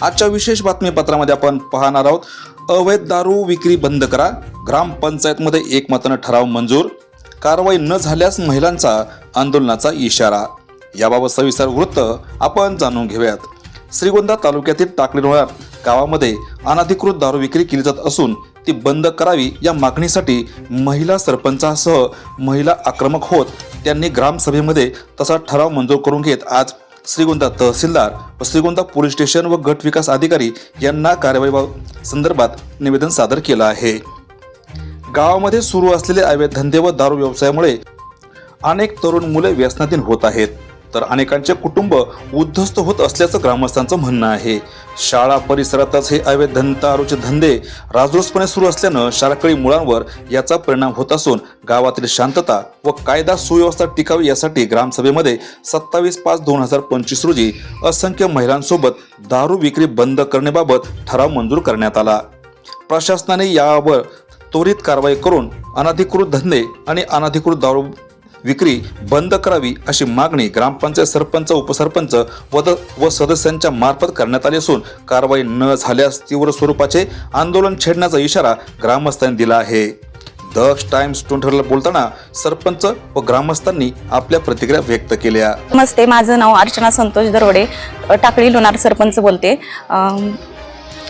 आजच्या विशेष बातमीपत्रामध्ये आपण पाहणार आहोत अवैध दारू विक्री बंद करा ग्रामपंचायतमध्ये एकमतानं ठराव मंजूर कारवाई न झाल्यास महिलांचा आंदोलनाचा इशारा. याबाबत सविस्तर वृत्त आपण जाणून घेऊयात. श्रीगोंदा तालुक्यातील टाकलीरोळा गावामध्ये अनधिकृत दारू विक्री केली जात असून ती बंद करावी या मागणीसाठी महिला सरपंचासह महिला आक्रमक होत त्यांनी ग्रामसभेमध्ये तसा ठराव मंजूर करून घेत आज श्रीगोंदा तहसीलदार व श्रीगोंदा पोलीस स्टेशन व गट विकास अधिकारी यांना कार्यवाही संदर्भात निवेदन सादर केलं आहे. गावामध्ये सुरू असलेले अवैध धंदे व दारू व्यवसायामुळे अनेक तरुण मुले व्यसनाधीन होत आहेत. तर अनेकांचे कुटुंब उद्ध्वस्त होत असल्याचं ग्रामस्थांचं म्हणणं आहे. शाळा परिसरातच हे अवैध धन दारूचे धंदे राजरोसपणे सुरू असल्यानं शाळकरी मुलांवर याचा परिणाम होत असून गावातील शांतता व कायदा सुव्यवस्था टिकावी यासाठी ग्रामसभेमध्ये सत्तावीस पाच दोन हजार पंचवीस रोजी असंख्य महिलांसोबत दारू विक्री बंद करण्याबाबत ठराव मंजूर करण्यात आला. प्रशासनाने यावर त्वरित कारवाई करून अनधिकृत धंदे आणि अनधिकृत दारू विक्री बंद करावी अशी मागणी ग्रामपंचायत सरपंच उपसरपंच व व सदस्यांच्या मार्फत करण्यात आली असून कारवाई न झाल्यास तीव्र स्वरूपाचे आंदोलन छेडण्याचा इशारा ग्रामस्थांनी दिला आहे. द टाइम्स ट्वेंटीला बोलताना सरपंच व ग्रामस्थांनी आपल्या प्रतिक्रिया व्यक्त केल्या. नमस्ते माझं नाव अर्चना संतोष दरवडे टाकळी लोणार सरपंच बोलते.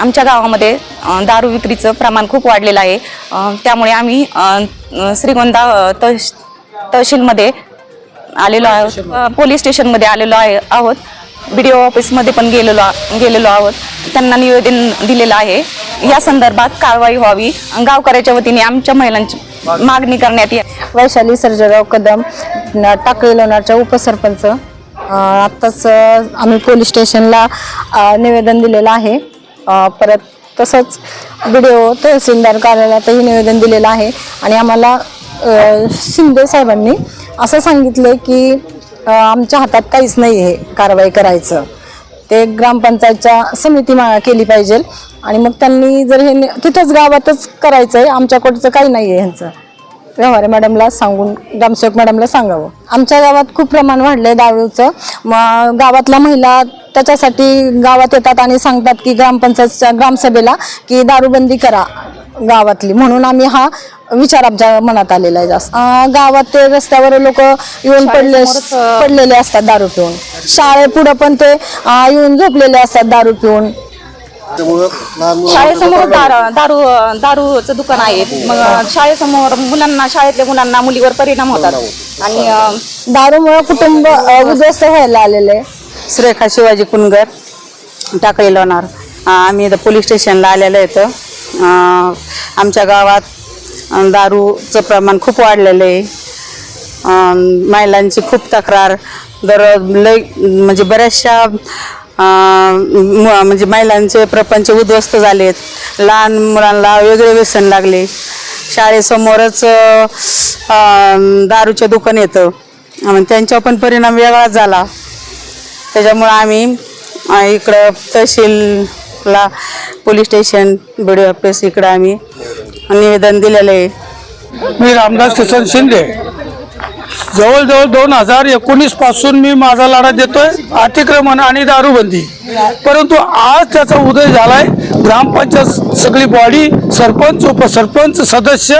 आमच्या गावामध्ये दारू विक्रीचं प्रमाण खूप वाढलेलं आहे. त्यामुळे आम्ही श्रीगोंदा अ, तहसीलमध्ये आलेलो आहोत. पोलीस स्टेशनमध्ये आलेलो आहे आहोत. बी डी ओ ऑफिसमध्ये पण गेलेलो गेलेलो आहोत. त्यांना निवेदन दिलेलं आहे. या संदर्भात कारवाई व्हावी. गावकऱ्याच्या वतीने आमच्या महिलांची मागणी करण्यात ये वैशाली सर्जेराव कदम टाकळी लोणारच्या उपसरपंच. आत्ताच आम्ही पोलीस स्टेशनला निवेदन दिलेलं आहे. परत तसंच बी डी ओ तहसीलदार कार्यालयातही निवेदन दिलेलं आहे. आणि आम्हाला शिंदे साहेबांनी असं सांगितलं की आमच्या हातात काहीच नाही आहे कारवाई करायचं. ते ग्रामपंचायतच्या समिती मा- केली पाहिजे. आणि मग त्यांनी जर हे तिथंच गावातच करायचं आहे आमच्याकडचं काही नाही आहे ह्यांचं. व्यवहारे मॅडमला सांगून ग्रामसेवक मॅडमला सांगावं. आमच्या गावात खूप प्रमाण वाढलं आहे दारूचं. मग गावातल्या महिला त्याच्यासाठी गावात येतात आणि सांगतात की ग्रामपंचायतच्या ग्रामसभेला की दारूबंदी करा. गावातली. म्हणून आम्ही हा विचार आमच्या मनात आलेला आहे जास्त. अं, गावात ते रस्त्यावर लोक येऊन पडले पडलेले असतात दारू पिऊन. शाळेपुढं पण ते अं, येऊन झोपलेले असतात दारू पिऊन. शाळेसमोर दारू दारू दारूचं दुकान आहे. मग शाळेसमोर मुलांना शाळेतल्या मुलांना मुलीवर परिणाम होतात. आणि अं, दारूमुळे कुटुंब अं, उद्ध्वस्त व्हायला आलेले सुरेखा शिवाजी कुनगर टाकळी लोणार. आम्ही इथं पोलीस स्टेशनला आलेलो येतं आमच्या गावात दारूचं प्रमाण खूप वाढलेलं आहे. महिलांची खूप तक्रार. दर लय म्हणजे बऱ्याचशा म्हणजे महिलांचे प्रपंच उद्ध्वस्त झालेत. लहान मुलांना वेगळे व्यसन लागले. शाळेसमोरच अं, दारूचे दुकान येतं. त्यांच्यावर पण परिणाम वेगळाच झाला. त्याच्यामुळं आम्ही इकडं तहसीलला police station B D office इकडं आम्ही निवेदन दिलेलं आहे. मी रामदास किसन शिंदे. जवळजवळ दोन हजार एकोणीसपासून मी माझा लढा देतोय अतिक्रमण आणि दारूबंदी. परंतु आज त्याचा उदय झालाय. ग्रामपंचायत सगळी बॉडी सरपंच उपसरपंच सदस्य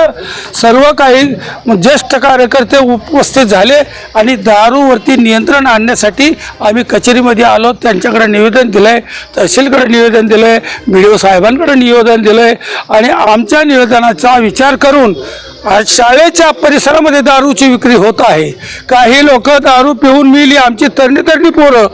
सर्व काही ज्येष्ठ कार्यकर्ते उपस्थित झाले आणि दारूवरती नियंत्रण आणण्यासाठी आम्ही कचेरीमध्ये आलो. त्यांच्याकडे निवेदन दिलंय तहसीलकडे निवेदन दिलंय बी डी ओ साहेबांकडे निवेदन दिलंय आणि आमच्या निवेदनाचा विचार करून आज शाळेच्या परिसरामध्ये दारूची विक्री होत आहे. काही लोक दारू पिऊन मिली आमची तरणी तरणी पोरं.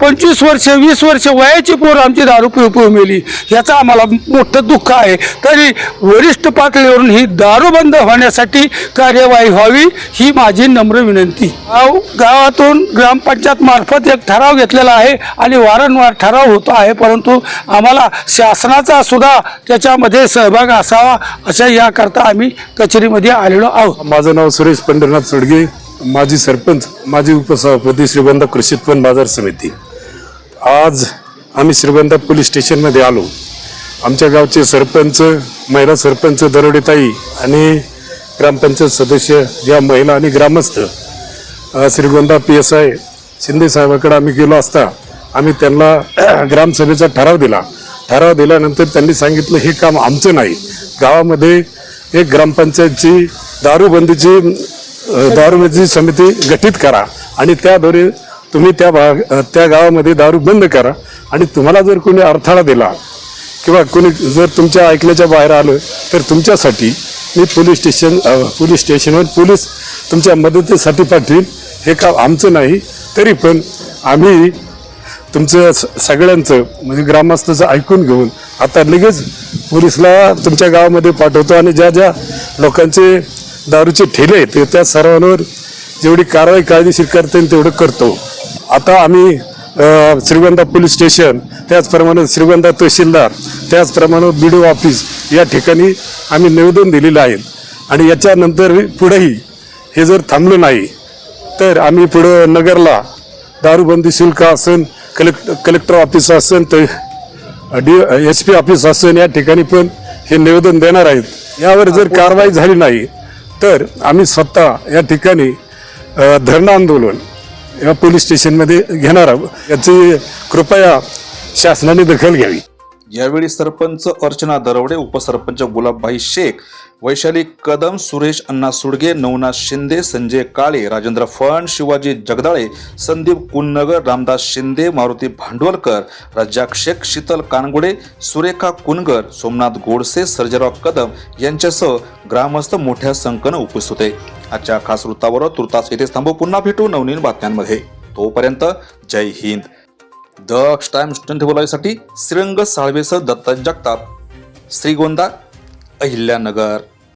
पंचवीस वर्ष वीस वर्ष वयाची पोरं आमची दारू पिऊ पिऊ मिली. याचं आम्हाला मोठं दुःख आहे. तरी वरिष्ठ पातळीवरून ही दारू बंद होण्यासाठी कार्यवाही व्हावी ही माझी नम्र विनंती. गाव गावातून ग्रामपंचायत मार्फत एक ठराव घेतलेला आहे आणि वारंवार ठराव होतो आहे परंतु आम्हाला शासनाचा सुद्धा त्याच्यामध्ये सहभाग असावा अशा याकरता आम्ही कचेरीमध्ये आलेलो आहोत. माझं नाव सुरेश पंढरनाथ सोडगे. माजी सरपंच माजी उपसभापती श्रीगंधा कृषी उत्पन्न बाजार समिती. आज आम्ही श्रीगंधा पोलीस स्टेशनमध्ये आलो. आमच्या गावचे सरपंच महिला सरपंच दरोडेताई आणि ग्रामपंचायत सदस्य या महिला आणि ग्रामस्थ Shrigonda P S I Shinde साहेबाकडे आम्ही गेलो असता आम्ही त्यांना ग्रामसभेचा ठराव दिला. ठराव दिल्यानंतर त्यांनी सांगितलं हे काम आमचं नाही. गावामध्ये एक ग्रामपंचायतची दारूबंदीची दारूबंदीची दारूबंदी समिती गठीत करा. आणि त्याद्वारे तुम्ही त्या भाग त्या गावामध्ये दारू बंद करा. आणि तुम्हाला जर कोणी अडथळा दिला किंवा कोणी जर तुमच्या ऐकण्याच्या बाहेर आलं तर तुमच्यासाठी मी पोलीस स्टेशन पोलीस स्टेशनवर पोलीस तुमच्या मदतीसाठी पाठवीन. हे काम आमचं नाही तरी पण आम्ही तुमचं स- सगळ्यांचं म्हणजे ग्रामस्थाचं ऐकून घेऊन आता लगेच पोलिसला तुमच्या गावामध्ये पाठवतो आणि ज्या ज्या लोकांचे दारूचे ठेले आहेत ते त्या सर्वांवर जेवढी कारवाई कायदेशीर करता येईल तेवढं करतो. आता आम्ही श्रीगंधा पोलीस स्टेशन त्याचप्रमाणे श्रीगंधा तहसीलदार त्याचप्रमाणे बी डी ओ ऑफिस या ठिकाणी आम्ही निवेदन दिलेलं आहे. आणि याच्यानंतर पुढेही हे जर थांबलं नाही तर आम्ही पुढं नगरला दारूबंदी शुल्क असेल कलेक्ट कलेक्टर ऑफिस असेल तर डी एस पी ऑफिस असेल या ठिकाणी पण हे निवेदन देणार आहेत. यावर जर कारवाई झाली नाही तर आम्ही स्वतः या ठिकाणी धरणं आंदोलन या पोलीस स्टेशनमध्ये घेणार आहोत. याची कृपया शासनाने दखल घ्यावी. यावेळी सरपंच अर्चना दरवडे उपसरपंच गुलाबभाई शेख वैशाली कदम सुरेश अण्णा सुडगे नवनाथ शिंदे संजय काळे राजेंद्र फण शिवाजी जगदाळे संदीप कुननगर रामदास शिंदे मारुती भांडवलकर रज्जाक शेख शीतल कानगुडे सुरेखा कुनगर सोमनाथ गोडसे सर्जेराव कदम यांच्यासह ग्रामस्थ मोठ्या संख्येनं उपस्थित होते. आजच्या खास वृत्तावर तुर्तास येथे थांबू. पुन्हा भेटू नवनीन बातम्यांमध्ये. तोपर्यंत जय हिंद. दक्ष टाइम्स ट्वेंटी बोलावीसाठी श्रीरंग साळवेसह दत्ता जगताप श्रीगोंदा अहिल्यानगर.